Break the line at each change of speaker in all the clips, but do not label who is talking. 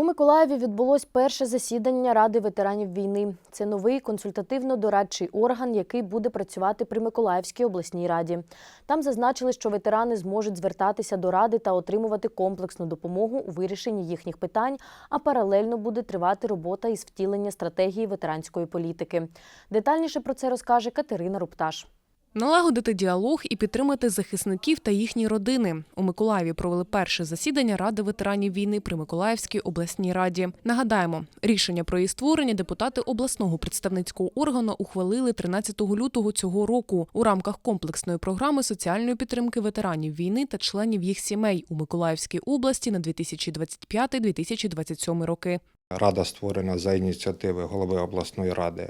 У Миколаєві відбулось перше засідання Ради ветеранів війни. Це новий консультативно-дорадчий орган, який буде працювати при Миколаївській обласній раді. Там зазначили, що ветерани зможуть звертатися до ради та отримувати комплексну допомогу у вирішенні їхніх питань, а паралельно буде тривати робота із втілення стратегії ветеранської політики. Детальніше про це розкаже Катерина Рупташ.
Налагодити діалог і підтримати захисників та їхні родини. У Миколаєві провели перше засідання Ради ветеранів війни при Миколаївській обласній раді. Нагадаємо, рішення про її створення депутати обласного представницького органу ухвалили 13 лютого цього року у рамках комплексної програми соціальної підтримки ветеранів війни та членів їх сімей у Миколаївській області на 2025-2027 роки.
Рада створена за ініціативи голови обласної ради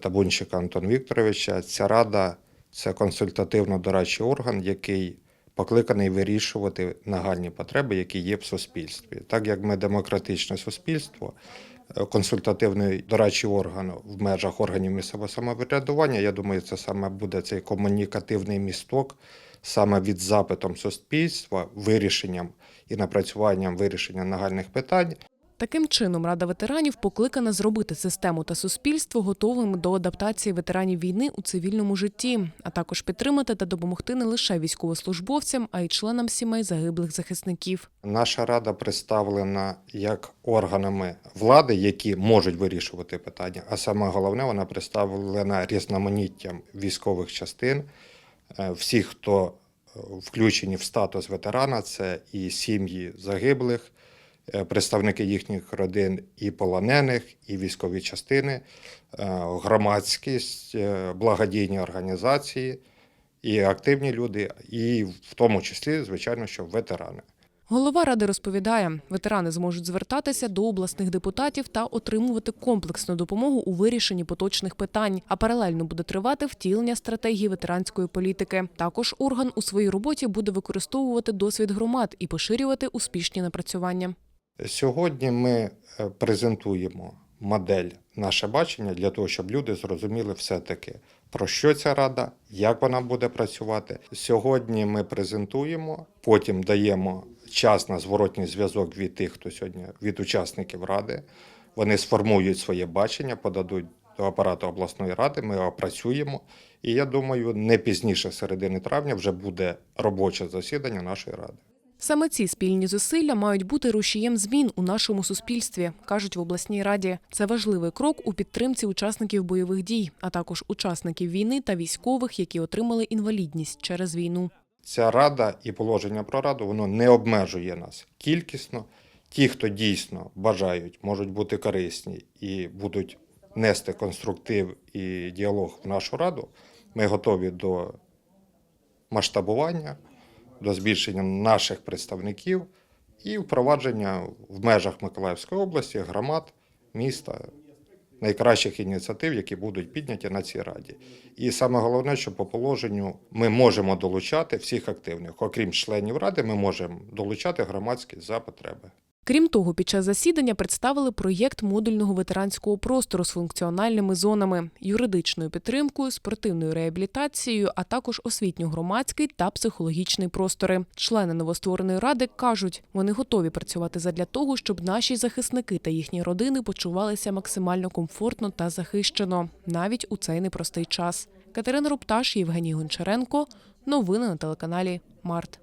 Табунчика Антон Вікторовича. Ця рада це консультативно-дорадчий орган, який покликаний вирішувати нагальні потреби, які є в суспільстві. Так як ми демократичне суспільство, е, консультативний дорадчий орган в межах органів місцевого самоврядування, я думаю, це саме буде цей комунікативний місток саме від запитом суспільства, вирішенням і напрацюванням вирішення нагальних питань
Таким чином, Рада ветеранів покликана зробити систему та суспільство готовими до адаптації ветеранів війни у цивільному житті, а також підтримати та допомогти не лише військовослужбовцям, а й членам сімей загиблих захисників.
Наша рада представлена як органами влади, які можуть вирішувати питання. А саме головне, вона представлена різноманіттям військових частин, е, всіх, хто е, включені в статус ветерана, це і сім'ї загиблих, представники їхніх родин, і полонених, і військові частини, е, громадськість, е, благодійні організації, і активні люди, і в тому числі, звичайно, що ветерани.
Голова ради розповідає, ветерани зможуть звертатися до обласних депутатів та отримувати комплексну допомогу у вирішенні поточних питань. А паралельно буде тривати втілення стратегії ветеранської політики. Також орган у своїй роботі буде використовувати досвід громад і поширювати успішні напрацювання.
Сьогодні ми е, презентуємо модель наше бачення для того, щоб люди зрозуміли все-таки, про що ця рада, як вона буде працювати. Сьогодні ми презентуємо, потім даємо час на зворотній зв'язок від тих, хто сьогодні від учасників ради. Вони сформують своє бачення, подадуть до апарату обласної ради. Ми опрацюємо. І я думаю, не пізніше середини травня вже буде робоче засідання нашої ради.
Саме ці спільні зусилля мають бути рушієм змін у нашому суспільстві, кажуть в обласній раді. Це важливий крок у підтримці учасників бойових дій, а також учасників війни та військових, які отримали інвалідність через війну.
Ця рада і положення про раду воно не обмежує нас кількісно. Ті, хто дійсно бажають, можуть бути корисні і будуть нести конструктив і діалог в нашу раду. Ми готові до масштабування, до збільшення наших представників і впровадження в межах Миколаївської області, громад, міста найкращих ініціатив, які будуть підняті на цій раді. І саме головне, що по положенню ми можемо долучати всіх активних. Окрім членів ради, ми можемо долучати громадські за потреби.
Крім того, під час засідання представили проєкт модульного ветеранського простору з функціональними зонами, юридичною підтримкою, спортивною реабілітацією, а також освітньо-громадський та психологічний простори. Члени новоствореної ради кажуть, вони готові працювати задля того, щоб наші захисники та їхні родини почувалися максимально комфортно та захищено, навіть у цей непростий час. Катерина Рупташ, Євгеній Гончаренко. Новини на телеканалі Март.